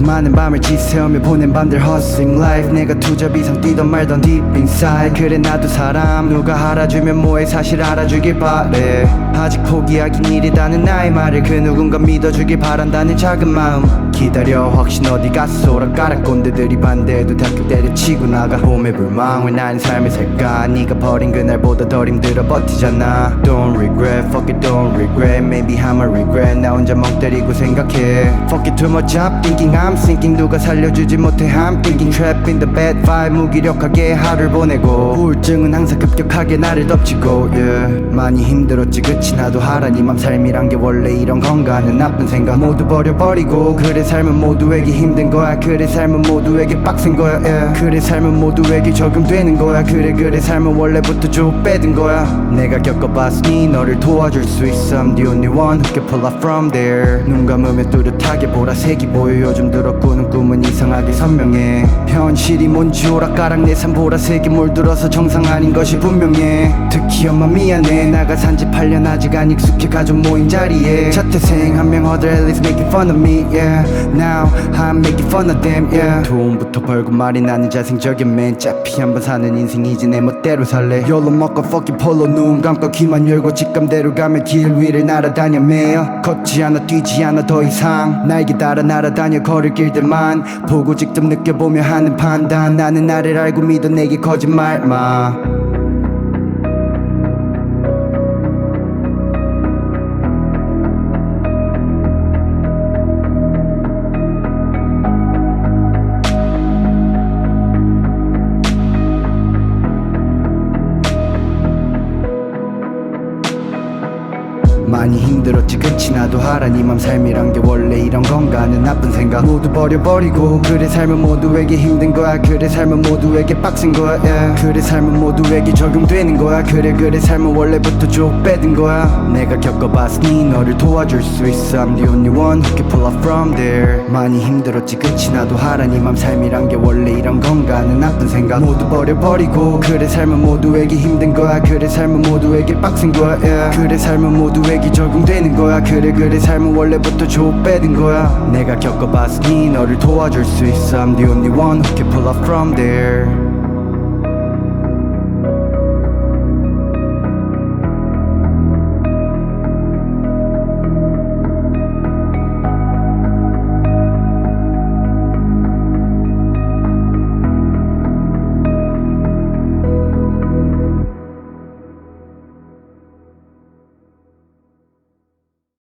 수많은 밤을 지새우며 보낸 밤들 hustling life. 내가 투잡 이상 뛰던 말던 deep inside. 그래 나도 사람. 누가 알아주면 뭐해? 사실 알아주길 바래. 아직 포기하긴 이르다는 나의 말을 그 누군가 믿어주길 바란다는 작은 마음. 기다려. 확신 어디 갔어? 오락가락 꼰대들이 반대해도 다크 때려치고 나가. 봄의 불망 왜 나는 삶을 살까 네가 버린 그날보다 덜 힘들어 버티잖아. Don't regret. Fuck it don't regret. Maybe I'm a regret. 나 혼자 멍 때리고 생각해. Fuck it too much up. Thinking I'm sinking 누가 살려주지 못해. I'm thinking trapped in the bad vibe. 무기력하게 하루를 보내고. 우울증은 항상 급격하게 나를 덮치고. Yeah. 많이 힘들었지. 그치. 나도 하라니 맘 삶이란 게 원래 이런 건가 하는 나쁜 생각. 모두 버려버리고. 그래 삶은 모두에게 힘든 거야. 그래 삶은 모두에게 빡센 거야. Yeah. 그래 삶은 모두에게 적용되는 거야. 그래 그래 삶은 원래부터 줘 빼든 거야. 내가 겪어봤으니 너를 도와줄 수 있어. I'm the only one who can pull up from there. 눈 감으면 뚜렷하게 보라색이 보여. 요즘 들어 꾸는 꿈은 이상하게 선명해. 현실이 뭔지 오락가락 내 삶 보라색이 몰들어서 정상 아닌 것이 분명해. 특히 엄마 미안해. 나가 산지 8년 아직 안 익숙해 가족 모임 자리에. 자퇴생 한명 허들 at least making fun of me yeah. Now I'm making fun of them yeah. 돈부터 벌고 말이 나는 자생적인 맨 짜피 한번 사는 인생이지 내 멋대로 살래. 열로 먹고 fucking 폴로 눈 감고 귀만 열고 직감대로 가면 길 위를 날아다녀 매여 걷지 않아 뛰지 않아 더 이상. 날개 따라 날아다녀 걸을 길들만 보고 직접 느껴보며 하는 판단. 나는 나를 알고 믿어 내게 거짓말 마 많이 힘들었지. 그치 나도 하라 니 맘 삶이란 게 원래 이런 건가 하는 나쁜 생각. 모두 버려버리고 그래 삶은 모두에게 힘든 거야. 그래 삶은 모두에게 빡센 거야. Yeah. 그래 삶은 모두에게 적용되는 거야. 그래 그래 삶은 원래부터 줘 빼든 거야. 내가 겪어봤으니 너를 도와줄 수 있어. I'm the only one who can pull up from there. 많이 힘들었지. 그치 나도 하라 니 맘 삶이란 게 원래 이런 건가 하는 나쁜 생각. 모두 버려버리고 그래 삶은 모두에게 힘든 거야. 그래 삶은 모두에게 빡센 거야. Yeah. 그래 삶은 모두에게 적용되는 거야. 그래 그래 삶은 원래부터 줘 빼든 거야. 내가 겪어봤으니 너를 도와줄 수 있어. I'm the only one who can pull up from there